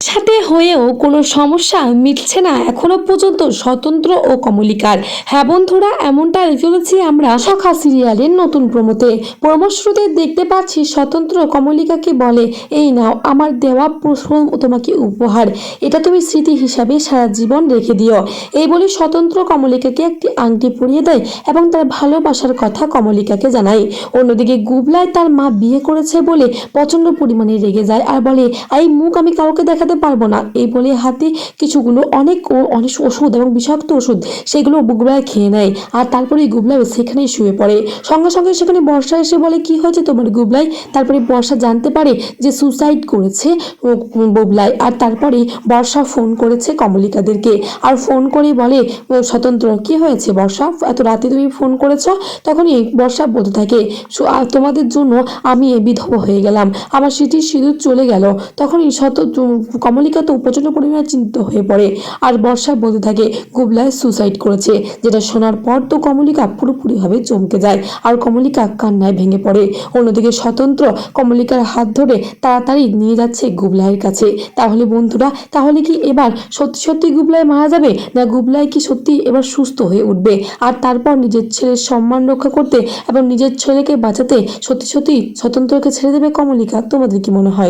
সাথে হয়েও কোনো সমস্যা মিটছে না এখনও পর্যন্ত স্বতন্ত্র ও কমলিকার। হ্যাঁ বন্ধুরা, এমনটা চলেছি আমরা সখা সিরিয়ালের নতুন প্রমোতে। প্রমোশ্রুতে দেখতে পাচ্ছি স্বতন্ত্র কমলিকাকে বলে, এই নাও, আমার দেওয়া প্রশ্ন তোমাকে উপহার। এটা তুমি স্মৃতি হিসাবে সারা জীবন রেখে দিও। এই বলে স্বতন্ত্র কমলিকাকে একটি আংটি পরিয়ে দেয় এবং তার ভালোবাসার কথা কমলিকাকে জানায়। অন্যদিকে গুবলায় তার মা বিয়ে করেছে বলে প্রচণ্ড পরিমাণে রেগে যায় আর বলে, এই মুখ আমি কাউকে দেখাতে পারব না। এই বলে হাতে কিছুগুলো অনেক অনেক ওষুধ এবং বিষাক্ত ওষুধ, সেগুলো গুবলায় খেয়ে নেয় আর তারপরে গুবলাই সেখানেই শুয়ে পড়ে। সঙ্গে সঙ্গে সেখানে বর্ষা এসে বলে, কি হয়েছে তোমার গুবলাই তারপরে বর্ষা জানতে পারে যে সুসাইড করেছে বুবলাই আর তারপরে বর্ষা ফোন করেছে কমলিকাদেরকে আর ফোন করে বলে স্বতন্ত্র, কি হয়েছে বর্ষা? এত রাতে তুমি ফোন করেছ? তখনই বর্ষা বলতে থাকে, "সু- তোমাদের জন্য আমি বিধবা হয়ে গেলাম। আমার স্মৃতির সিঁদুর চলে গেল। তখনই শত কমলিকা তো প্রচণ্ড পরিমাণে চিন্তিত হয়ে পড়ে আর বর্ষা বলতে থাকে গুবলায় সুসাইড করেছে। যেটা শোনার পর তো কমলিকা পুরোপুরিভাবে চমকে যায় আর কমলিকা কান্নায় ভেঙে পড়ে। অন্যদিকে স্বতন্ত্র কমলিকার হাত ধরে তাড়াতাড়ি নিয়ে যাচ্ছে গুবলাইয়ের কাছে। তাহলে বন্ধুরা, তাহলে কি এবার সত্যি সত্যি গুবলাই মারা যাবে? না গুবলাই কি সত্যি এবার সুস্থ হয়ে উঠবে? আর তারপর নিজের ছেলের সম্মান রক্ষা করতে এবং নিজের ছেলেকে বাঁচাতে সত্যি সত্যি স্বতন্ত্রকে ছেড়ে দেবে কমলিকা? তোমাদের কি মনে হয়?